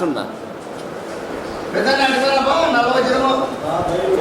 చూడండి అట్లా చూడ పెద్దలు అడిగారమ్మా నలభై జనము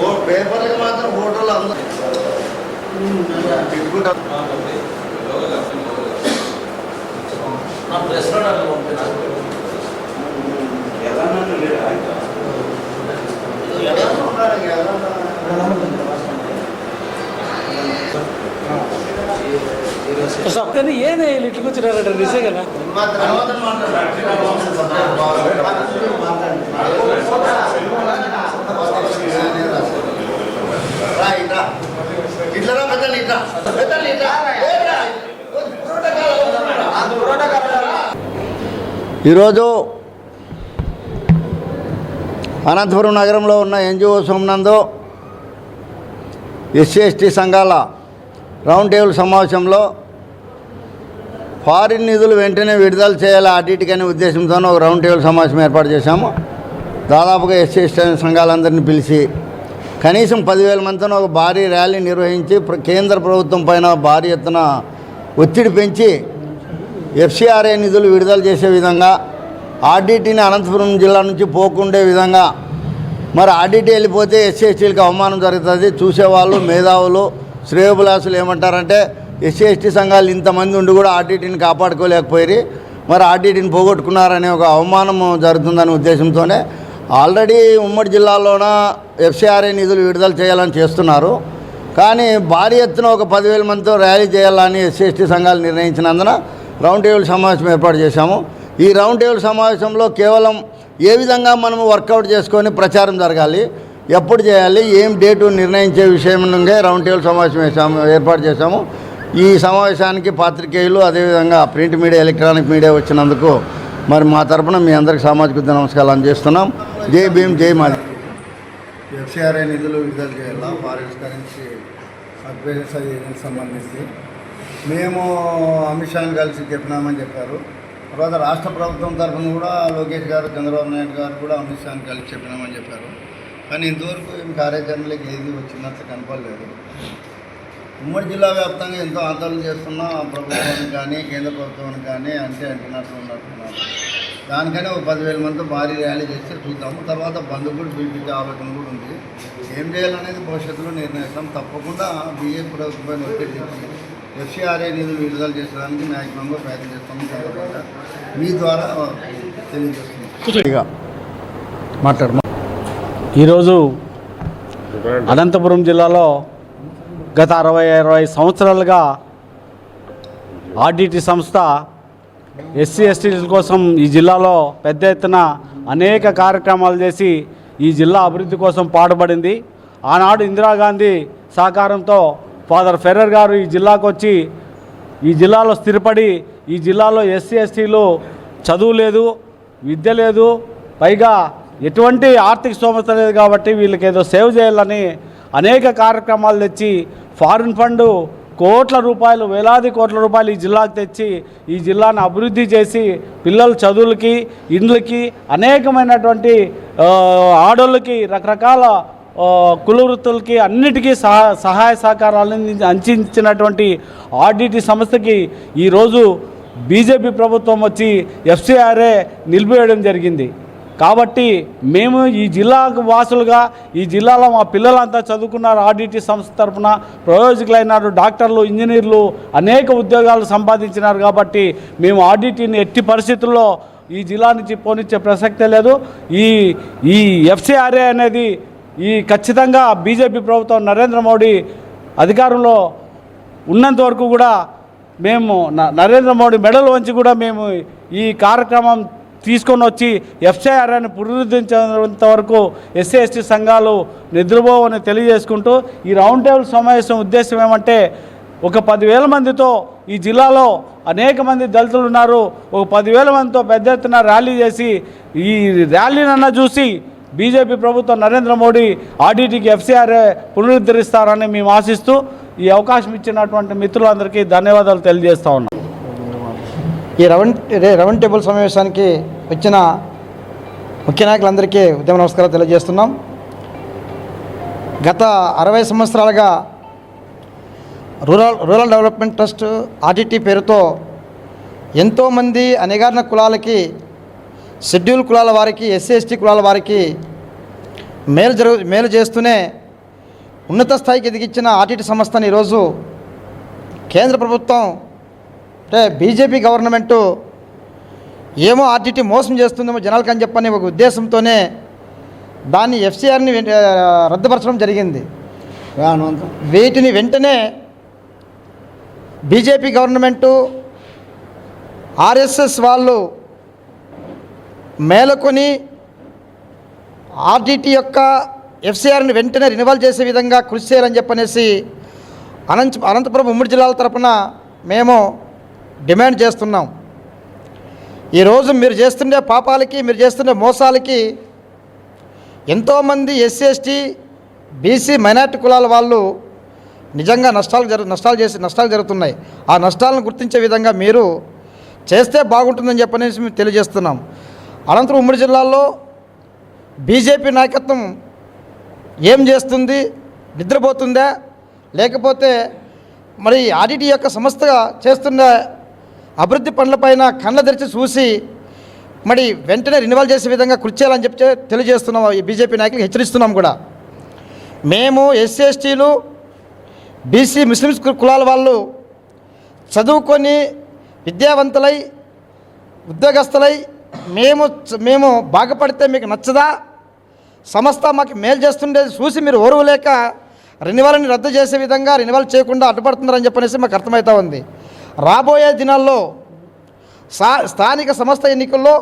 ఓ పేపర్లకు మాత్రం ఫోటోలు అందరూ. తిట్టుకుంటారు కానీ ఏదే ఇట్లు కూర్చున్నారంట నిజే కదా? ఈరోజు అనంతపురం నగరంలో ఉన్న ఎన్జిఓ సోమనందు ఎస్సీ ఎస్టీ సంఘాల రౌండ్ టేబుల్ సమావేశంలో ఫారిన్ నిధులు వెంటనే విడుదల చేయాలి ఆర్టీటీకి అనే ఉద్దేశంతో ఒక రౌండ్ టేబుల్ సమావేశం ఏర్పాటు చేశాము. దాదాపుగా ఎస్సీ ఎస్టీ సంఘాలందరినీ పిలిచి కనీసం పదివేల మందితో ఒక భారీ ర్యాలీ నిర్వహించి కేంద్ర ప్రభుత్వం పైన భారీ ఎత్తున ఒత్తిడి పెంచి ఎఫ్సిఆర్ఏ నిధులు విడుదల చేసే విధంగా ఆర్డీటీని అనంతపురం జిల్లా నుంచి పోకుండే విధంగా మరి ఆర్డీటీ వెళ్ళిపోతే ఎస్సీ ఎస్టీలకు అవమానం జరుగుతుంది. చూసేవాళ్ళు మేధావులు శ్రేయోభిలాసులు ఏమంటారంటే ఎస్సీ ఎస్టీ సంఘాలు ఇంతమంది ఉండి కూడా ఆర్టీటీని కాపాడుకోలేకపోయి మరి ఆర్టీటీని పోగొట్టుకున్నారనే ఒక అవమానం జరుగుతుందనే ఉద్దేశంతోనే ఆల్రెడీ ఉమ్మడి జిల్లాలోన ఎఫ్సిఆర్ఐ నిధులు విడుదల చేయాలని చేస్తున్నారు. కానీ భారీ ఎత్తున ఒక పదివేల మందితో ర్యాలీ చేయాలని ఎస్సీ ఎస్టీ సంఘాలు నిర్ణయించినందున రౌండ్ టేబుల్ సమావేశం ఏర్పాటు చేశాము. ఈ రౌండ్ టేబుల్ సమావేశంలో కేవలం ఏ విధంగా మనము వర్కౌట్ చేసుకొని ప్రచారం జరగాలి ఎప్పుడు చేయాలి ఏం డేటు నిర్ణయించే విషయం రౌండ్ టేబుల్ సమావేశం వేసాము ఏర్పాటు చేశాము. ఈ సమావేశానికి పాత్రికేయులు అదేవిధంగా ప్రింట్ మీడియా ఎలక్ట్రానిక్ మీడియా వచ్చినందుకు మరి మా తరపున మీ అందరికి సామాజిక నమస్కారాలు అందజేస్తున్నాం జై భీమ్ జై మాది. ఎఫ్సిఆర్ఐ నిధులు విడుదల చేయాలా? ఫారెస్ట్ కరెన్సీ అడ్వైజరీకి సంబంధించి. మేము అమిత్ షాని కలిసి చెప్పినామని చెప్పారు. తర్వాత రాష్ట్ర ప్రభుత్వం తరఫున కూడా లోకేష్ గారు చంద్రబాబు నాయుడు గారు కూడా అమిత్ షాని కలిసి చెప్పినామని చెప్పారు. కానీ ఇంతవరకు ఏం కార్యాచరణలకు ఏది వచ్చినట్లు కనపడలేదు. ఉమ్మడి జిల్లా వ్యాప్తంగా ఎంతో ఆందోళన చేస్తున్న ప్రభుత్వానికి కానీ కేంద్ర ప్రభుత్వానికి కానీ అంటే అంటున్నట్టు ఉన్నట్టున్నారు దానికనే ఒక పదివేల మందితో భారీ ర్యాలీ చేస్తే చూద్దాము. తర్వాత బంధు కూడా పిలిపించే ఆలోచన కూడా ఉంది. ఏం చేయాలనేది భవిష్యత్తులో నిర్ణయిస్తాం. తప్పకుండా బీజేపీ ప్రభుత్వం ఒత్తిడి చేసి ఎఫ్సీఆర్ఏ నిధులు విడుదల చేసేదానికి మ్యాక్సిమంగా ప్రయత్నం చేస్తాము. సందర్భంగా మీ ద్వారా తెలియజేస్తున్నాం. మాట్లాడు ఈరోజు అనంతపురం జిల్లాలో గత అరవై అరవై సంవత్సరాలుగా ఆర్డిటి సంస్థ ఎస్సీ ఎస్టీల కోసం ఈ జిల్లాలో పెద్ద ఎత్తున అనేక కార్యక్రమాలు చేసి ఈ జిల్లా అభివృద్ధి కోసం పాటుపడింది. ఆనాడు ఇందిరాగాంధీ సహకారంతో ఫాదర్ ఫెర్రర్ గారు ఈ జిల్లాకు వచ్చి ఈ జిల్లాలో స్థిరపడి ఈ జిల్లాలో ఎస్సీ ఎస్టీలు చదువు లేదు విద్య లేదు పైగా ఎటువంటి ఆర్థిక స్తోమత లేదు కాబట్టి వీళ్ళకి ఏదో సేవ్ చేయాలని అనేక కార్యక్రమాలు తెచ్చి ఫారిన్ ఫండ్ కోట్ల రూపాయలు వేలాది కోట్ల రూపాయలు ఈ జిల్లాకు తెచ్చి ఈ జిల్లాను అభివృద్ధి చేసి పిల్లల చదువులకి ఇండ్లకి అనేకమైనటువంటి ఆడోళ్ళకి రకరకాల కుల వృత్తులకి అన్నిటికీ సహా సహాయ సహకారాలను అందించినటువంటి ఆర్డిటి సంస్థకి ఈరోజు బీజేపీ ప్రభుత్వం వచ్చి ఎఫ్సిఆర్ఏ నిలిపివేయడం జరిగింది. కాబట్టి మేము ఈ జిల్లాకు వాసులుగా ఈ జిల్లాలో మా పిల్లలంతా చదువుకున్నారు ఆర్డిటి సంస్థ తరఫున ప్రయోజకులైనారు డాక్టర్లు ఇంజనీర్లు అనేక ఉద్యోగాలు సంపాదించినారు కాబట్టి మేము ఆర్డిటీని ఎట్టి పరిస్థితుల్లో ఈ జిల్లా నుంచి పోనిచ్చే ప్రసక్తే లేదు. ఈ ఈ ఎఫ్సిఆర్ఏ అనేది ఈ ఖచ్చితంగా బీజేపీ ప్రభుత్వం నరేంద్ర మోడీ అధికారంలో ఉన్నంత వరకు కూడా మేము న- నరేంద్ర మోడీ మెడల్ వంచి కూడా మేము ఈ కార్యక్రమం తీసుకొని వచ్చి ఎఫ్సీఆర్ఐని అని పునరుద్ధరించేంత వరకు ఎస్సీ ఎస్టీ సంఘాలు నిద్రపోవని తెలియజేసుకుంటూ ఈ రౌండ్ టేబుల్ సమావేశం ఉద్దేశం ఏమంటే ఒక పదివేల మందితో ఈ జిల్లాలో అనేక మంది దళితులు ఉన్నారు. ఒక పదివేల మందితో పెద్ద ఎత్తున ర్యాలీ చేసి ఈ ర్యాలీనన్నా చూసి బీజేపీ ప్రభుత్వం నరేంద్ర మోడీ ఆడిటికి ఎఫ్సీఆర్ఏ పునరుద్ధరిస్తారని మేము ఆశిస్తూ ఈ అవకాశం ఇచ్చినటువంటి మిత్రులందరికీ ధన్యవాదాలు తెలియజేస్తా ఉన్నాం. ఈ రౌండ్ రే- రౌండ్ టేబుల్ సమావేశానికి వచ్చిన ముఖ్య నాయకులందరికీ ఉద్యమ నమస్కారాలు తెలియజేస్తున్నాం. గత అరవై సంవత్సరాలుగా rural rural development trust RTT పేరుతో ఎంతోమంది అణగారిన కులాలకి షెడ్యూల్ కులాల వారికి ఎస్సీ ఎస్టీ కులాల వారికి మేలు జరుగు మేలు చేస్తూనే ఉన్నత స్థాయికి ఎదిగించిన ఆర్టీటీ సంస్థను ఈరోజు కేంద్ర ప్రభుత్వం అంటే బీజేపీ గవర్నమెంటు ఏమో ఆర్టీటీ మోసం చేస్తుందేమో జనాలకు అని చెప్పని ఒక ఉద్దేశంతోనే దాన్ని ఎఫ్సీఆర్ని రద్దుపరచడం జరిగింది. వీటిని వెంటనే బీజేపీ గవర్నమెంటు ఆర్ఎస్ఎస్ వాళ్ళు మేలుకొని ఆర్టీటీ యొక్క ఎఫ్సీఆర్ని వెంటనే రినివల్ చేసే విధంగా కృషి చేయాలని చెప్పనేసి అనంత అనంతపురం ఉమ్మడి జిల్లాల తరపున మేము డిమాండ్ చేస్తున్నాం. ఈరోజు మీరు చేస్తుండే పాపాలకి మీరు చేస్తుండే మోసాలకి ఎంతోమంది ఎస్సీ ఎస్టీ బీసీ మైనార్టీ కులాల వాళ్ళు నిజంగా నష్టాలు జరు నష్టాలు చేసి నష్టాలు జరుగుతున్నాయి. ఆ నష్టాలను గుర్తించే విధంగా మీరు చేస్తే బాగుంటుందని చెప్పనేసి మేము తెలియజేస్తున్నాం. అనంతరం ఉమ్మడి జిల్లాలో బీజేపీ నాయకత్వం ఏం చేస్తుంది? నిద్రపోతుందా? లేకపోతే మరి ఆడిటి యొక్క సంస్థగా చేస్తున్న అభివృద్ధి పనులపైన కళ్ళ తెరిచి చూసి మరి వెంటనే రెన్యువల్ చేసే విధంగా కృషి చేయాలని చెప్పి తెలియజేస్తున్నాం ఈ బీజేపీ నాయకులు హెచ్చరిస్తున్నాం కూడా. మేము ఎస్సీ ఎస్టీలు బీసీ ముస్లిమ్స్ కులాల వాళ్ళు చదువుకొని విద్యావంతులై ఉద్యోగస్తులై మేము మేము బాగుపడితే మీకు నచ్చదా? సంస్థ మాకు మేలు చేస్తుండేది చూసి మీరు ఓర్వలేక రెన్యువల్ని రద్దు చేసే విధంగా రెన్యువల్ చేయకుండా అడ్డుపడుతున్నారని చెప్పనేసి మాకు అర్థమవుతా ఉంది. రాబోయే దినాల్లో సా స్థానిక సంస్థ ఎన్నికల్లో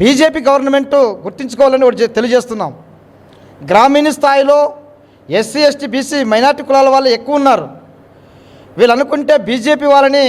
బీజేపీ గవర్నమెంట్ గుర్తించుకోవాలని ఒకటి తెలియజేస్తున్నాం. గ్రామీణ స్థాయిలో ఎస్సీ ఎస్టీ బీసీ మైనార్టీ కులాల వాళ్ళు ఎక్కువ ఉన్నారు. వీళ్ళు అనుకుంటే బీజేపీ వాళ్ళని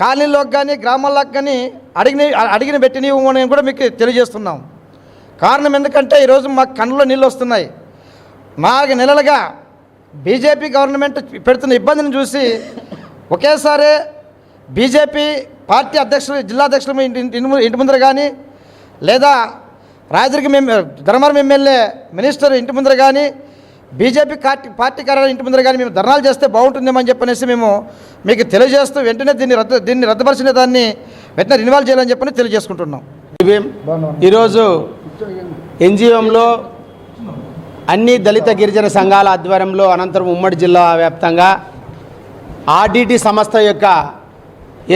కాలనీలోకి కానీ గ్రామాల్లోకి కానీ అడిగిన అడిగిన పెట్టినవి కూడా మీకు తెలియజేస్తున్నాం. కారణం ఎందుకంటే ఈరోజు మాకు కన్నులో నీళ్ళు వస్తున్నాయి. నాలుగు నెలలుగా బీజేపీ గవర్నమెంట్ పెడుతున్న ఇబ్బందిని చూసి ఒకేసారి బీజేపీ పార్టీ అధ్యక్షులు జిల్లా అధ్యక్షులు ఇంటి ఇంటి ముందర కానీ లేదా రాజరికం ధర్మవరం ఎమ్మెల్యే మినిస్టర్ ఇంటి ముందర కానీ బీజేపీ పార్టీ పార్టీ కార్యాలయం ఇంటి ముందర కానీ మేము ధర్నాలు చేస్తే బాగుంటుందేమని చెప్పనేసి మేము మీకు తెలియజేస్తూ వెంటనే దీన్ని రద్దు దీన్ని రద్దుపరిచిన దాన్ని వెంటనే రినివాల్ చేయాలని చెప్పని తెలియజేసుకుంటున్నాం. ఈరోజు ఎన్జిఓంలో అన్ని దళిత గిరిజన సంఘాల ఆధ్వర్యంలో అనంతరం ఉమ్మడి జిల్లా వ్యాప్తంగా ఆర్డిటి సంస్థ యొక్క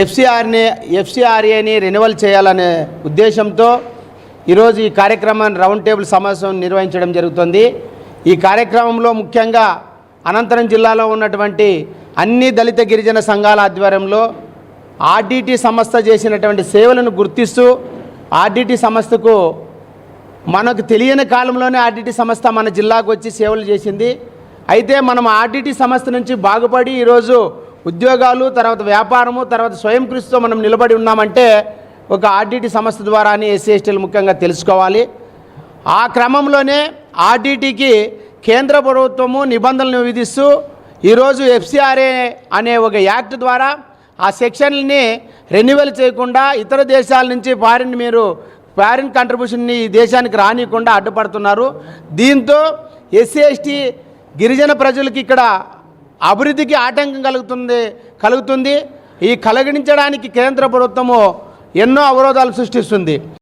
ఎఫ్సిఆర్ని ఎఫ్సిఆర్ఏని రెన్యువల్ చేయాలనే ఉద్దేశంతో ఈరోజు ఈ కార్యక్రమాన్ని రౌండ్ టేబుల్ సమావేశం నిర్వహించడం జరుగుతుంది. ఈ కార్యక్రమంలో ముఖ్యంగా అనంతరం జిల్లాలో ఉన్నటువంటి అన్ని దళిత గిరిజన సంఘాల ఆధ్వర్యంలో ఆర్డిటి సంస్థ చేసినటువంటి సేవలను గుర్తిస్తూ ఆర్డిటి సంస్థకు మనకు తెలియని కాలంలోనే ఆర్డిటి సంస్థ మన జిల్లాకు వచ్చి సేవలు చేసింది. అయితే మనం ఆర్డిటి సంస్థ నుంచి బాగుపడి ఈరోజు ఉద్యోగాలు తర్వాత వ్యాపారము తర్వాత స్వయం కృషితో మనం నిలబడి ఉన్నామంటే ఒక ఆర్డిటి సంస్థ ద్వారానే ఎస్సీ ఎస్టీలు ముఖ్యంగా తెలుసుకోవాలి. ఆ క్రమంలోనే ఆర్డిటికి కేంద్ర ప్రభుత్వము నిబంధనలు విధిస్తూ ఈరోజు ఎఫ్సిఆర్ఏ అనే ఒక యాక్ట్ ద్వారా ఆ సెక్షన్లని రెన్యువల్ చేయకుండా ఇతర దేశాల నుంచి ఫారిన్ మీరు ఫారిన్ కంట్రిబ్యూషన్ని ఈ దేశానికి రానియకుండా అడ్డుపడుతున్నారు. దీంతో ఎస్సీ ఎస్టీ గిరిజన ప్రజలకి ఇక్కడ అభివృద్ధికి ఆటంకం కలుగుతుంది కలుగుతుంది. ఈ కలగడించడానికి కేంద్ర ప్రభుత్వము ఎన్నో అవరోధాలు సృష్టిస్తుంది.